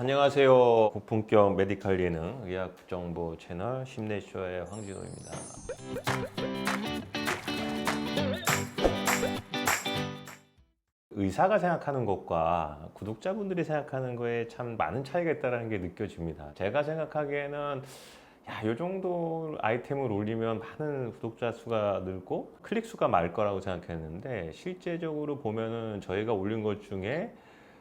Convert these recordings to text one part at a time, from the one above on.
안녕하세요. 고품격 메디칼 예능 의학 정보 채널 심내쇼의 황진호입니다. 의사가 생각하는 것과 구독자분들이 생각하는 거에 참 많은 차이가 있다는 게 느껴집니다. 제가 생각하기에는 야, 요 정도 아이템을 올리면 많은 구독자 수가 늘고 클릭 수가 많을 거라고 생각했는데 실제적으로 보면은 저희가 올린 것 중에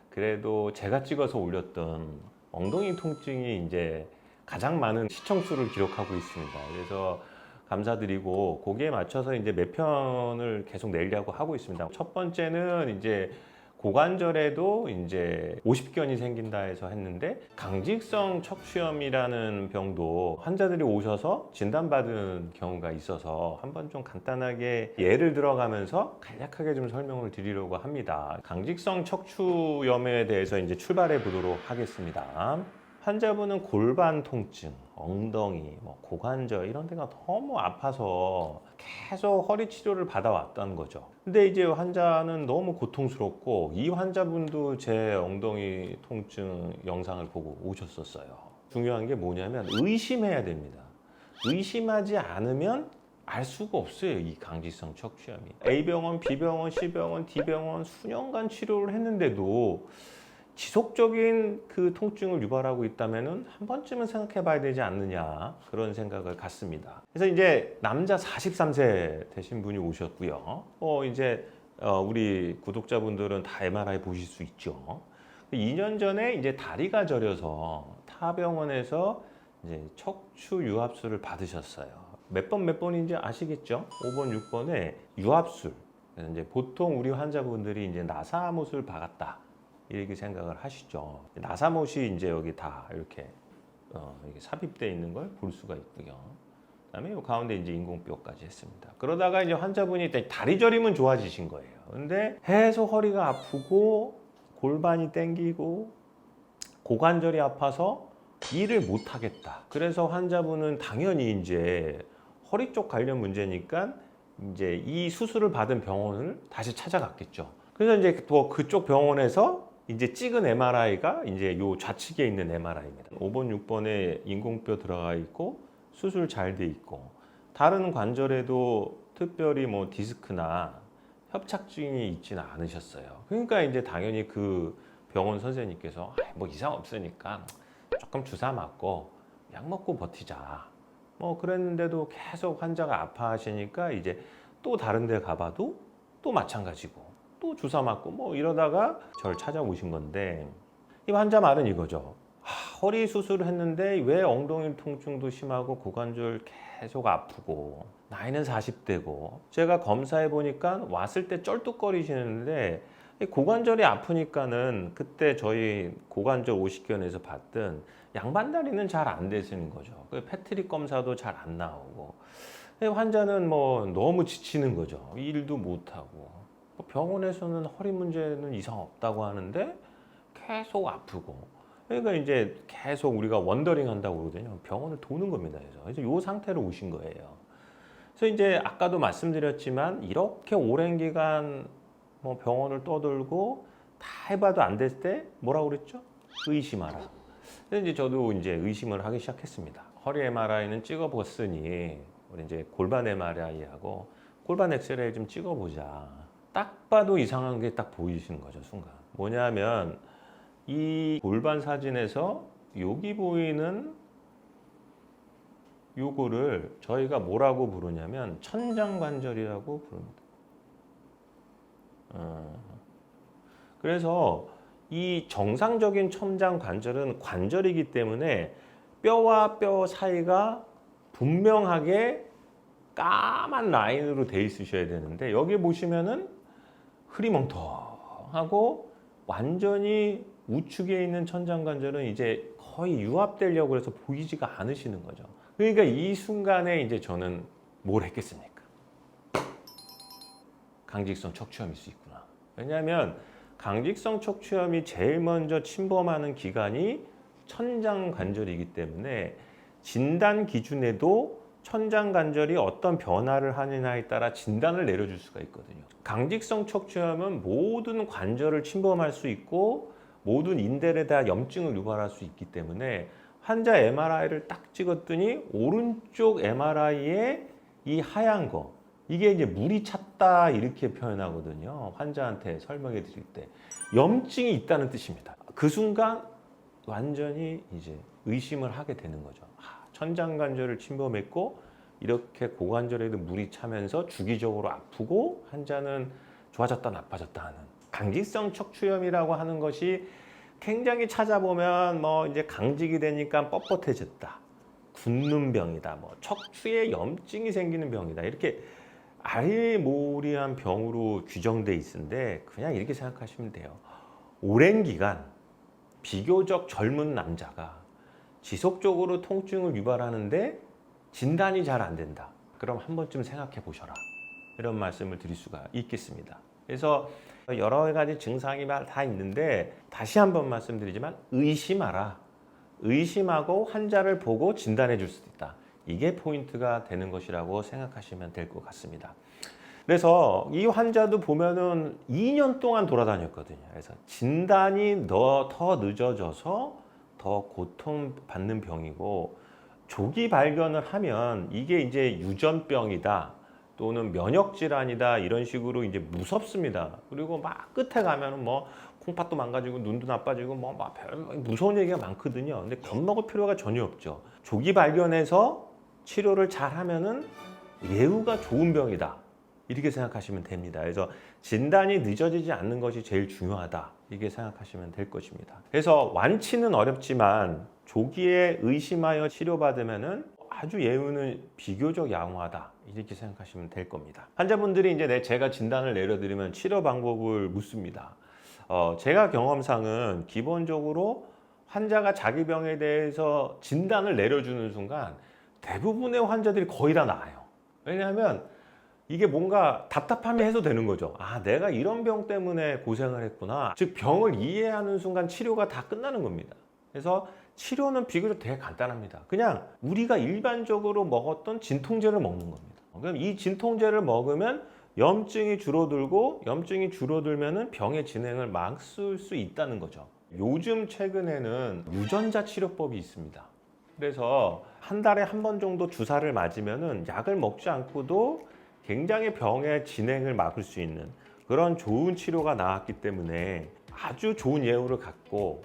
그래도 제가 찍어서 올렸던 엉덩이 통증이 이제 가장 많은 시청 수를 기록하고 있습니다. 그래서 감사드리고 거기에 맞춰서 이제 몇 편을 계속 내려고 하고 있습니다. 첫 번째는 이제 고관절에도 이제 50견이 생긴다 해서 했는데 강직성 척추염이라는 병도 환자들이 오셔서 진단받은 경우가 있어서 한번 좀 간단하게 예를 들어가면서 간략하게 좀 설명을 드리려고 합니다. 강직성 척추염에 대해서 이제 출발해 보도록 하겠습니다. 환자분은 골반 통증, 엉덩이, 뭐 고관절 이런 데가 너무 아파서 계속 허리 치료를 받아왔던 거죠. 근데 이제 환자는 너무 고통스럽고 이 환자분도 제 엉덩이 통증 영상을 보고 오셨었어요. 중요한 게 뭐냐면 의심해야 됩니다. 의심하지 않으면 알 수가 없어요. 이 강직성 척추염이. A병원, B병원, C병원, D병원 수년간 치료를 했는데도 지속적인 그 통증을 유발하고 있다면은 한 번쯤은 생각해 봐야 되지 않느냐 그런 생각을 갖습니다. 그래서 이제 남자 43세 되신 분이 오셨고요. 어 이제 어 우리 구독자분들은 다 MRI 보실 수 있죠. 2년 전에 이제 다리가 저려서 타 병원에서 이제 척추 유압술을 받으셨어요. 몇번몇 번인지 아시겠죠? 5번, 6번에 유압술. 그래서 이제 보통 우리 환자분들이 이제 나사못을 박았다. 이렇게 생각을 하시죠. 나사못이 이제 여기 다 이렇게 어, 이게 삽입되어 있는 걸 볼 수가 있고요. 그다음에 이 가운데 이제 인공뼈까지 했습니다. 그러다가 이제 환자분이 다리 저림은 좋아지신 거예요. 근데 계속 허리가 아프고 골반이 땡기고 고관절이 아파서 일을 못 하겠다. 그래서 환자분은 당연히 이제 허리 쪽 관련 문제니까 이제 이 수술을 받은 병원을 다시 찾아갔겠죠. 그래서 이제 또 그쪽 병원에서 이제 찍은 MRI가 이제 요 좌측에 있는 MRI입니다. 5번, 6번에 인공뼈 들어가 있고 수술 잘 돼 있고 다른 관절에도 특별히 뭐 디스크나 협착증이 있지는 않으셨어요. 그러니까 이제 당연히 그 병원 선생님께서 "아이, 뭐 이상 없으니까 조금 주사 맞고 약 먹고 버티자. 뭐 그랬는데도 계속 환자가 아파하시니까 이제 또 다른 데 가봐도 또 마찬가지고 또 주사 맞고 뭐 이러다가 저를 찾아오신 건데 이 환자 말은 이거죠. 하, 허리 수술을 했는데 왜 엉덩이 통증도 심하고 고관절 계속 아프고 나이는 40대고 제가 검사해 보니까 왔을 때 쩔뚝거리시는데 이 고관절이 아프니까는 그때 저희 고관절 50견에서 봤던 양반다리는 잘 안 되시는 거죠. 그 패트릭 검사도 잘 안 나오고 환자는 뭐 너무 지치는 거죠. 일도 못 하고 병원에서는 허리 문제는 이상 없다고 하는데 계속 아프고 그러니까 이제 계속 우리가 원더링 한다고 그러거든요. 병원을 도는 겁니다. 그래서 그래서 이 상태로 오신 거예요. 그래서 이제 아까도 말씀드렸지만 이렇게 오랜 기간 뭐 병원을 떠들고 다 해봐도 안 됐을 때 뭐라고 그랬죠? 의심하라. 그래서 이제 저도 이제 의심을 하기 시작했습니다. 허리 MRI는 찍어봤으니 우리 이제 골반 MRI하고 골반 엑스레이 좀 찍어보자. 딱 봐도 이상한 게 딱 보이시는 거죠 순간. 뭐냐면 이 골반 사진에서 여기 보이는 요거를 저희가 뭐라고 부르냐면 천장관절이라고 부릅니다. 어. 그래서 이 정상적인 천장관절은 관절이기 때문에 뼈와 뼈 사이가 분명하게 까만 라인으로 돼 있으셔야 되는데 여기 보시면은 흐리멍텅하고 완전히 우측에 있는 천장관절은 이제 거의 유압되려고 해서 보이지가 않으시는 거죠. 그러니까 이 순간에 이제 저는 뭘 했겠습니까? 강직성 척추염일 수 있구나. 왜냐하면 강직성 척추염이 제일 먼저 침범하는 기관이 천장관절이기 때문에 진단 기준에도 천장관절이 어떤 변화를 하느냐에 따라 진단을 내려줄 수가 있거든요. 강직성 척추염은 모든 관절을 침범할 수 있고 모든 인대에 다 염증을 유발할 수 있기 때문에 환자 MRI를 딱 찍었더니 오른쪽 MRI에 이 하얀 거 이게 이제 물이 찼다 이렇게 표현하거든요. 환자한테 설명해 드릴 때 염증이 있다는 뜻입니다. 그 순간 완전히 이제 의심을 하게 되는 거죠. 아, 천장관절을 침범했고 이렇게 고관절에도 물이 차면서 주기적으로 아프고 환자는 좋아졌다 나빠졌다 하는 강직성 척추염이라고 하는 것이 굉장히 찾아보면 뭐 이제 강직이 되니까 뻣뻣해졌다. 굳는 병이다. 뭐 척추에 염증이 생기는 병이다. 이렇게 아리모리한 병으로 규정돼 있는데 그냥 이렇게 생각하시면 돼요. 오랜 기간 비교적 젊은 남자가 지속적으로 통증을 유발하는데 진단이 잘 안 된다. 그럼 한 번쯤 생각해 보셔라. 이런 말씀을 드릴 수가 있겠습니다. 그래서 여러 가지 증상이 다 있는데 다시 한 번 말씀드리지만 의심하라. 의심하고 환자를 보고 진단해 줄 수도 있다. 이게 포인트가 되는 것이라고 생각하시면 될 것 같습니다. 그래서 이 환자도 보면은 2년 동안 돌아다녔거든요. 그래서 진단이 더, 더 늦어져서 더 고통받는 병이고 조기 발견을 하면 이게 이제 유전병이다 또는 면역 질환이다 이런 식으로 이제 무섭습니다. 그리고 막 끝에 가면은 뭐 콩팥도 망가지고 눈도 나빠지고 뭐막 무서운 얘기가 많거든요. 근데 겁먹을 필요가 전혀 없죠. 조기 발견해서 치료를 잘 하면은 예후가 좋은 병이다. 이렇게 생각하시면 됩니다. 그래서 진단이 늦어지지 않는 것이 제일 중요하다. 이렇게 생각하시면 될 것입니다. 그래서 완치는 어렵지만 조기에 의심하여 치료받으면은 아주 예후는 비교적 양호하다. 이렇게 생각하시면 될 겁니다. 환자분들이 이제 내 제가 진단을 내려드리면 치료 방법을 묻습니다. 어, 제가 경험상은 기본적으로 환자가 자기 병에 대해서 진단을 내려주는 순간 대부분의 환자들이 거의 다 나아요. 왜냐하면 이게 뭔가 답답함이 해소되는 거죠. 아, 내가 이런 병 때문에 고생을 했구나. 즉, 병을 이해하는 순간 치료가 다 끝나는 겁니다. 그래서 치료는 비교적 되게 간단합니다. 그냥 우리가 일반적으로 먹었던 진통제를 먹는 겁니다. 그럼 이 진통제를 먹으면 염증이 줄어들고 염증이 줄어들면은 병의 진행을 막을 수 있다는 거죠. 요즘 최근에는 유전자 치료법이 있습니다. 그래서 한 달에 한 번 정도 주사를 맞으면은 약을 먹지 않고도 굉장히 병의 진행을 막을 수 있는 그런 좋은 치료가 나왔기 때문에 아주 좋은 예후를 갖고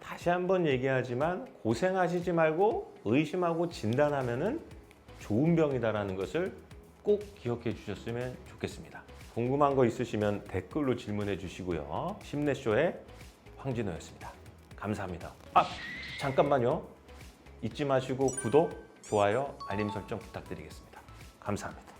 다시 한번 얘기하지만 고생하시지 말고 의심하고 진단하면은 좋은 병이다라는 것을 꼭 기억해 주셨으면 좋겠습니다. 궁금한 거 있으시면 댓글로 질문해 주시고요. 심내쇼의 황진호였습니다. 감사합니다. 아, 잠깐만요. 잊지 마시고 구독, 좋아요, 알림 설정 부탁드리겠습니다. 감사합니다.